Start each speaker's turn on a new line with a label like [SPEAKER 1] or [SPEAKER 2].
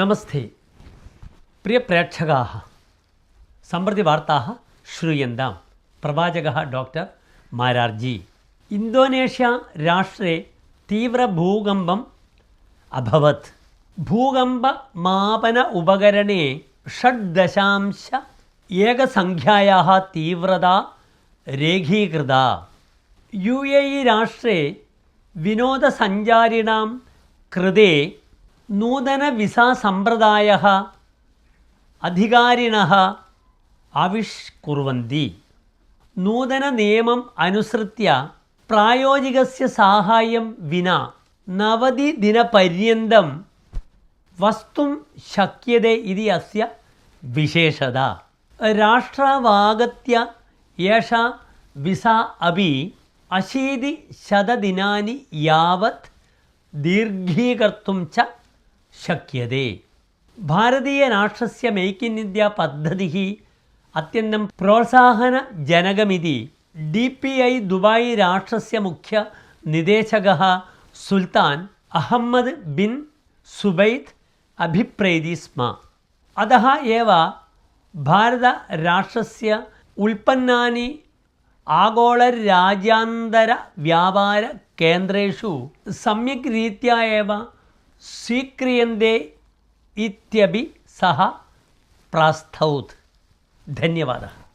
[SPEAKER 1] नमस्ते प्रियप्रेक्षकाः सम्प्रति वार्ताः श्रूयन्तां प्रवाचकः डाक्टर् मारार्जी इन्दोनेष्या राष्ट्रे तीव्रभूकम्पम् अभवत् भूकम्पमापन उपकरणे षड्दशांश एकसङ्ख्यायाः तीव्रता रेखीकृता यु ए इ राष्ट्रे विनोदसञ्चारिणां कृते नूतनविसासम्प्रदायः अधिकारिणः आविष्कुर्वन्ति नूतननियमम् अनुसृत्य प्रायोजिकस्य साहाय्यं विना नवतिदिनपर्यन्तं वस्तुं शक्यते इति अस्य विशेषता राष्ट्रवागत्य एषा विसा अपि अशीतिशतदिनानि यावत् दीर्घीकर्तुं च ശക്യത്തെ ഭാരതീയ രാക്ഷസ്യ മേക്ക് ഇൻ ഇന്ത്യ പദ്ധതി അത്യന്തം പ്രോത്സാഹനജനകമിതി. ഡി പി ഐ ദുബായ് രാഷ്ട്രസ്യ മുഖ്യ നിദേശക സുൽത്താൻ അഹമ്മദ് ബിൻ സുബൈദ് അഭിപ്രേതി സ്മ. അതഃ ഏവ ഭാരതരാഷ്ട്രസ്യ ഉൽപ്പന്നാനി കേന്ദ്രേഷു. സമ്യക് രീത്യ स्वीक्रियन्ते इत्यपि सः प्रास्थौत्. धन्यवादः।